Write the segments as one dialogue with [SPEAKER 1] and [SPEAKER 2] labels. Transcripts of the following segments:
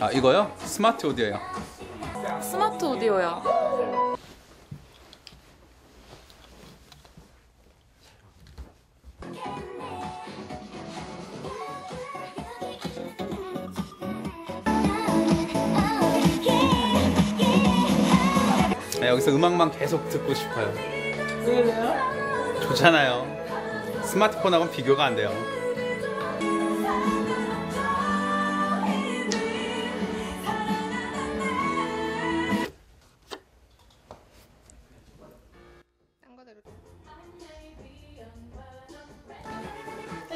[SPEAKER 1] 아 이거요? 스마트 오디오요.
[SPEAKER 2] 스마트 오디오요.
[SPEAKER 1] 네, 여기서 음악만 계속 듣고 싶어요.
[SPEAKER 3] 왜요?
[SPEAKER 1] 좋잖아요. 스마트폰하고는 비교가 안 돼요.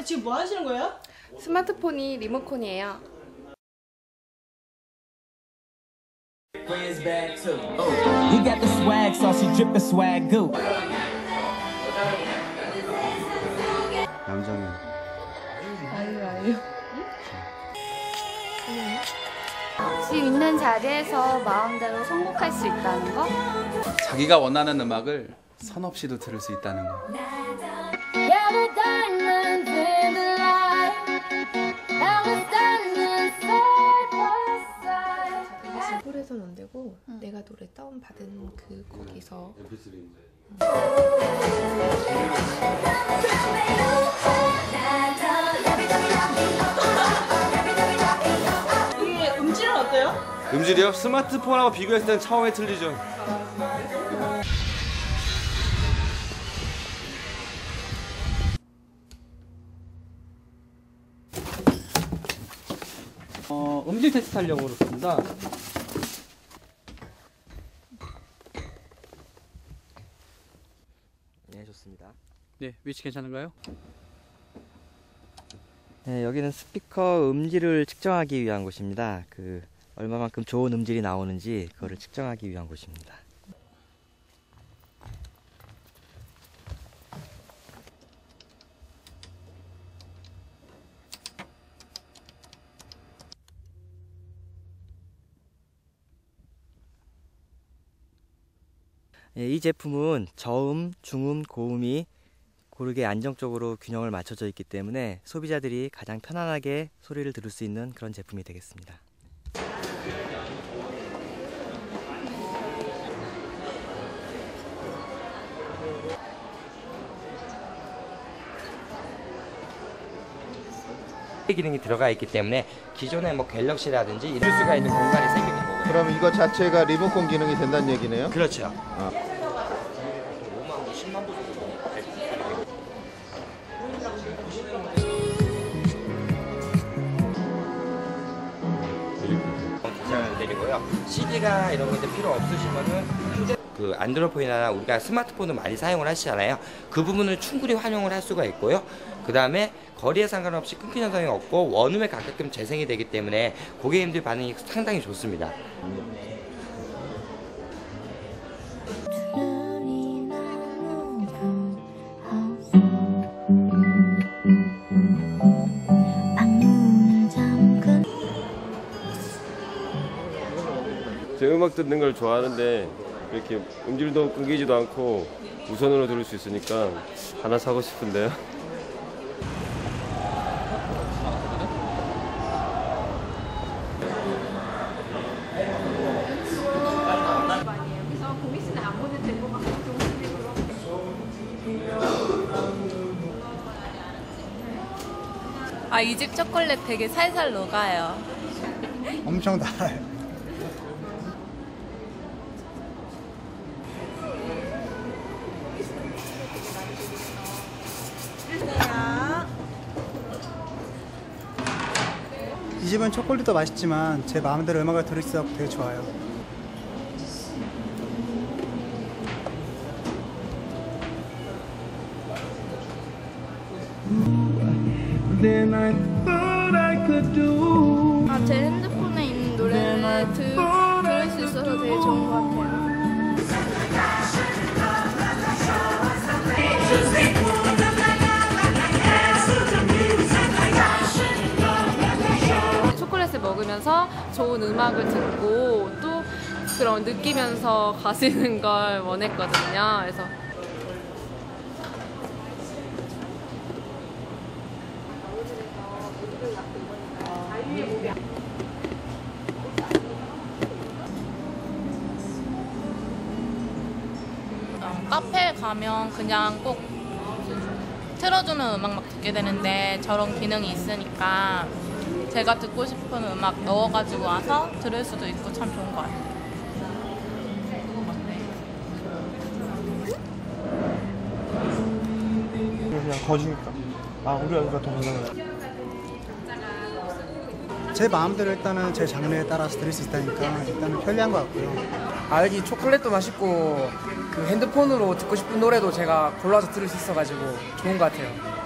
[SPEAKER 3] 지금 뭐 하시는 거예요?
[SPEAKER 2] 스마트폰이 리모컨이에요.
[SPEAKER 4] Friends back too. He got the swag, so she drip the swag goo.
[SPEAKER 1] 남정이.
[SPEAKER 2] 아유 아유. 지금 있는 자리에서 마음대로 선곡할 수 있다는 거?
[SPEAKER 1] 자기가 원하는 음악을 선 없이도 들을 수 있다는 거.
[SPEAKER 5] 지불해서는 안 되고 내가 노래 다운 받은 그 거기서
[SPEAKER 3] 이게 음질은 어때요?
[SPEAKER 6] 음질이요? 스마트폰하고 비교했을 때는 차원이 틀리죠.
[SPEAKER 7] 어, 음질 테스트 하려고 그렇습니다.
[SPEAKER 8] 네, 좋습니다.
[SPEAKER 7] 네, 위치 괜찮은가요?
[SPEAKER 8] 네, 여기는 스피커 음질을 측정하기 위한 곳입니다. 그 얼마만큼 좋은 음질이 나오는지 그거를 측정하기 위한 곳입니다. 이 제품은 저음, 중음, 고음이 고르게 안정적으로 균형을 맞춰져 있기 때문에 소비자들이 가장 편안하게 소리를 들을 수 있는 그런 제품이 되겠습니다. 기능이 들어가 있기 때문에 기존의 뭐 갤럭시라든지 이럴 수가 있는 공간이 거고요.
[SPEAKER 9] 그럼 이거 자체가 리모컨 기능이 된다는 얘기네요?
[SPEAKER 8] 그렇죠. 5만 부, 10만 부 정도 디자인을 드리고요. CD가 이런 것들 필요 없으시면은 그 안드로폰이나 우리가 스마트폰을 많이 사용을 하시잖아요. 그 부분을 충분히 활용을 할 수가 있고요. 그 다음에 거리에 상관없이 끊긴 현상이 없고 원음에 가깝게 재생이 되기 때문에 고객님들 반응이 상당히 좋습니다.
[SPEAKER 6] 제 음악 듣는 걸 좋아하는데 이렇게 음질도 끊기지도 않고 무선으로 들을 수 있으니까 하나 사고 싶은데요.
[SPEAKER 2] 아 이 집 초콜릿 되게 살살 녹아요.
[SPEAKER 10] 엄청 달아요. 이 집은 초콜릿도 맛있지만 제 마음대로 음악을 들을 수 있어서 되게 좋아요.
[SPEAKER 11] 아, 제 핸드폰에 있는 노래를 들, 들을 수 있어서 되게 좋은 것 같아요.
[SPEAKER 2] 초콜릿을 먹으면서 좋은 음악을 듣고 또 그런 느끼면서 가시는 걸 원했거든요. 그래서 어, 카페
[SPEAKER 12] 가면 그냥 꼭 틀어주는 음악만 듣게 되는데 저런 기능이 있으니까 제가 듣고 싶은 음악 넣어가지고 와서 들을 수도 있고 참 좋은 것 같아요.
[SPEAKER 13] 그냥 거지니까. 아, 우리 아이가 더 많아요.
[SPEAKER 10] 제 마음대로 일단은 제 장르에 따라서 들을 수 있다니까 일단은 편리한 것 같고요.
[SPEAKER 14] 아 여기 초콜릿도 맛있고 그 핸드폰으로 듣고 싶은 노래도 제가 골라서 들을 수 있어가지고 좋은 것 같아요.